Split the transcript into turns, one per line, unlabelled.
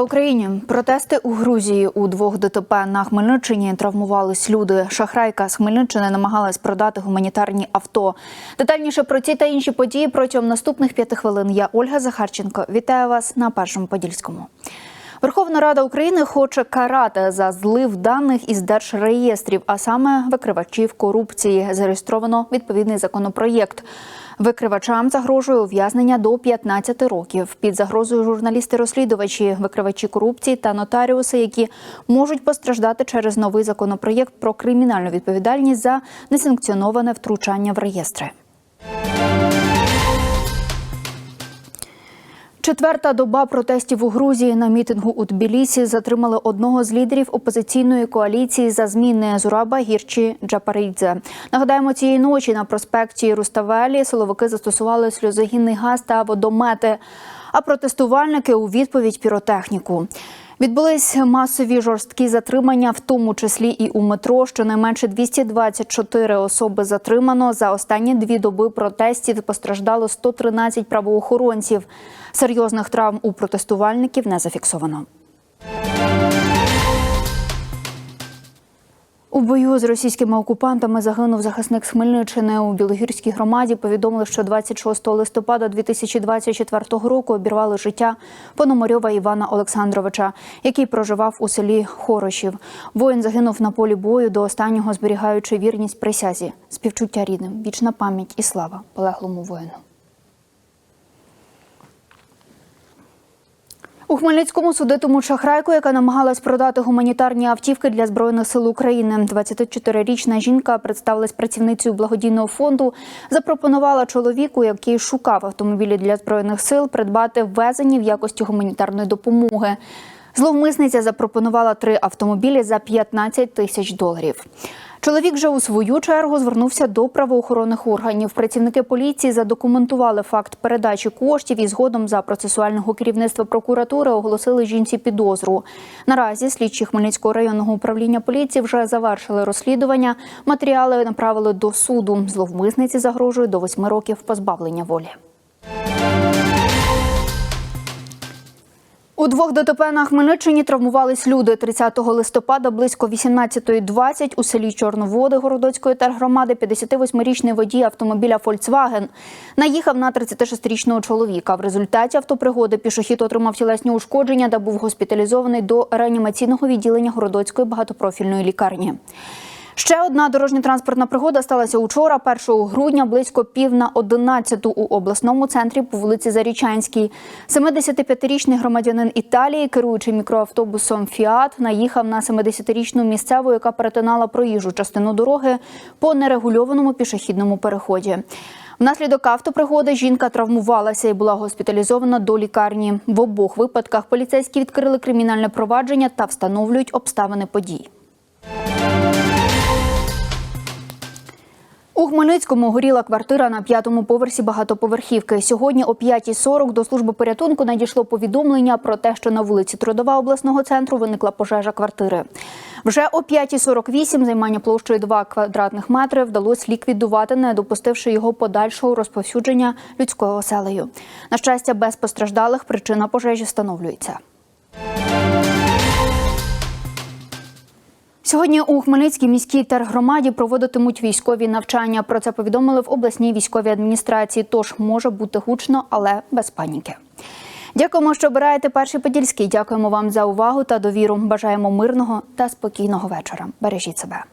Україні! Протести у Грузії у двох ДТП на Хмельниччині травмувались люди. Шахрайка з Хмельниччини намагалась продати гуманітарні авто. Детальніше про ці та інші події протягом наступних п'яти хвилин. Я Ольга Захарченко. Вітаю вас на першому подільському. Верховна Рада України хоче карати за злив даних із держреєстрів, а саме викривачів корупції. Зареєстровано відповідний законопроєкт. Викривачам загрожує ув'язнення до 15 років. Під загрозою журналісти-розслідувачі, викривачі корупції та нотаріуси, які можуть постраждати через новий законопроєкт про кримінальну відповідальність за несанкціоноване втручання в реєстри. Четверта доба протестів у Грузії на мітингу у Тбілісі затримали одного з лідерів опозиційної коаліції за зміни Зураба Гірчі Джапаридзе. Нагадаємо, цієї ночі на проспекті Руставелі силовики застосували сльозогінний газ та водомети. А протестувальники у відповідь піротехніку. Відбулись масові жорсткі затримання, в тому числі і у метро. Щонайменше 224 особи затримано. За останні дві доби протестів постраждало 113 правоохоронців. Серйозних травм у протестувальників не зафіксовано. У бою з російськими окупантами загинув захисник Хмельниччини у Білогірській громаді. Повідомили, що 26 листопада 2024 року обірвали життя Пономарьова Івана Олександровича, який проживав у селі Хорошів. Воїн загинув на полі бою до останнього, зберігаючи вірність присязі, співчуття рідним, вічна пам'ять і слава полеглому воїну. У Хмельницькому судитимуть шахрайку, яка намагалась продати гуманітарні автівки для збройних сил України. 24-річна жінка представилась працівницею благодійного фонду. Запропонувала чоловіку, який шукав автомобілі для збройних сил, придбати ввезені в якості гуманітарної допомоги. Зловмисниця запропонувала три автомобілі за 15 тисяч доларів. Чоловік же у свою чергу звернувся до правоохоронних органів. Працівники поліції задокументували факт передачі коштів і згодом за процесуального керівництва прокуратури оголосили жінці підозру. Наразі слідчі Хмельницького районного управління поліції вже завершили розслідування. Матеріали направили до суду. Зловмисниці загрожує до восьми років позбавлення волі. У двох ДТП на Хмельниччині травмувались люди. 30 листопада близько 18.20 у селі Чорноводи Городоцької тергромади 58-річний водій автомобіля «Фольксваген» наїхав на 36-річного чоловіка. В результаті автопригоди пішохід отримав тілесні ушкодження та був госпіталізований до реанімаційного відділення Городоцької багатопрофільної лікарні. Ще одна дорожньо-транспортна пригода сталася учора, 1 грудня, близько пів на 11 у обласному центрі по вулиці Зарічанській. 75-річний громадянин Італії, керуючи мікроавтобусом Фіат, наїхав на 70-річну місцеву, яка перетинала проїжджу частину дороги по нерегульованому пішохідному переході. Внаслідок автопригоди жінка травмувалася і була госпіталізована до лікарні. В обох випадках поліцейські відкрили кримінальне провадження та встановлюють обставини подій. У Хмельницькому горіла квартира на п'ятому поверсі багатоповерхівки. Сьогодні о 5.40 до служби порятунку надійшло повідомлення про те, що на вулиці Трудова обласного центру виникла пожежа квартири. Вже о 5.48 займання площею 2 квадратних метри вдалося ліквідувати, не допустивши його подальшого розповсюдження людською оселею. На щастя, без постраждалих причина пожежі встановлюється. Сьогодні у Хмельницькій міській тергромаді проводитимуть військові навчання. Про це повідомили в обласній військовій адміністрації. Тож може бути гучно, але без паніки. Дякуємо, що обираєте перший подільський. Дякуємо вам за увагу та довіру. Бажаємо мирного та спокійного вечора. Бережіть себе.